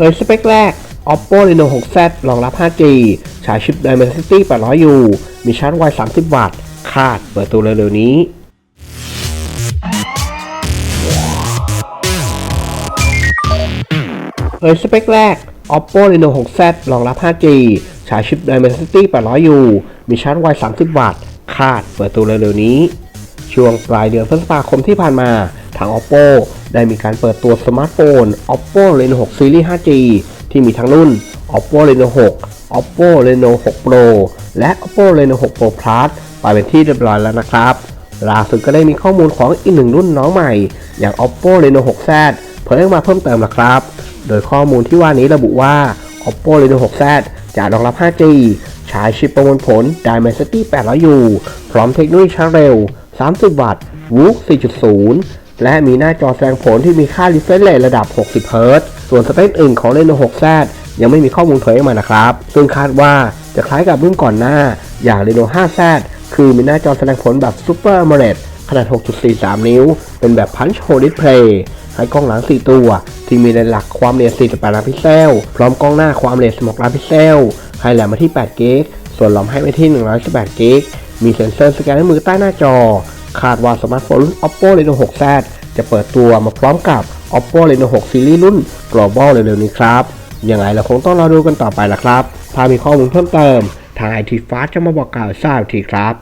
เผยสเปคแรก Oppo Reno 6Z รองรับ 5G ใช้ชิป Dimensity 800U มีชาร์จไว 30 วัตต์ คาดเปิดตัวเร็วๆนี้เผยสเปคแรก Oppo Reno 6Z รองรับ 5G ใช้ชิป Dimensity 800U มีชาร์จไว 30 วัตต์ คาดเปิดตัวเร็วๆนี้ ช่วงปลายเดือนพฤษภาคมที่ผ่านมา ทาง Oppo ได้มีการเปิดตัวสมาร์ทโฟน Oppo Reno 6 Series 5G ที่มีทั้งรุ่น Oppo Reno 6 Oppo Reno 6 Pro และ Oppo Reno 6 Pro Plus ไปเป็นที่เรียบร้อยแล้วนะครับ ล่าสุดก็ได้มีข้อมูลของอีกหนึ่งรุ่นน้องใหม่ อย่าง Oppo Reno 6Z เผยออกมาเพิ่มเติมนะครับ โดยข้อมูลที่ว่านี้ระบุว่า Oppo Reno 6Z จะรองรับ 5G ใช้ชิปประมวลผล Dimensity 800U พร้อมเทคโนโลยีชาร์จเร็ว 30 วัตต์ WOOC 4.0 และมีหน้าจอแสดงผลที่มีค่า refresh rate ระดับ 60 Hz ส่วนสเปคอื่นของ Reno 6Z ยังไม่มีข้อมูลเผยออกมานะครับ ซึ่งคาดว่าจะคล้ายกับรุ่นก่อนหน้า อย่าง Reno 5Z คือมีหน้าจอแสดงผลแบบ Super AMOLED ขนาด 6.43 นิ้ว เป็นแบบ Punch Hole Display ให้กล้องหลัง 4 ตัว ที่มีเลนหลักความละเอียด48ล้านพิกเซล พร้อมกล้องหน้าความละเอียด16ล้านพิกเซลให้แลมมาที่8กิกส่วนหลอมให้ไปที่118กิกมีเซ็นเซอร์สแกนนิ้วมือใต้หน้าจอ คาดว่าสมาร์ทโฟนรุ่น Oppo Reno 6Z จะเปิดตัวมาพร้อมกับ Oppo Reno 6 Series รุ่น Global เร็วๆนี้ครับยังไงเราคงต้องรอดูกันต่อไปละครับถ้ามีข้อมูลเพิ่มเติม ทาง IT Fast จะมาบอกกล่าวทราบทีครับ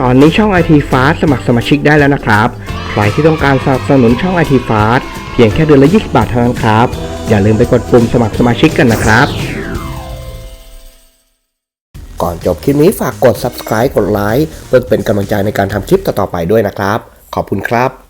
ตอนนี้ช่อง IT Fast สมัครสมาชิกได้แล้วนะครับ ใครที่ต้องการสนับสนุนช่อง IT Fast เพียงแค่เดือนละ 20 บาทเท่านั้นครับ อย่าลืมไปกดปุ่มสมัครสมาชิกกันนะครับ ก่อนจบคลิปนี้ฝากกด subscribe กดไลค์เพื่อเป็นกำลังใจในการทำคลิปต่อๆไปด้วยนะครับ ขอบคุณครับ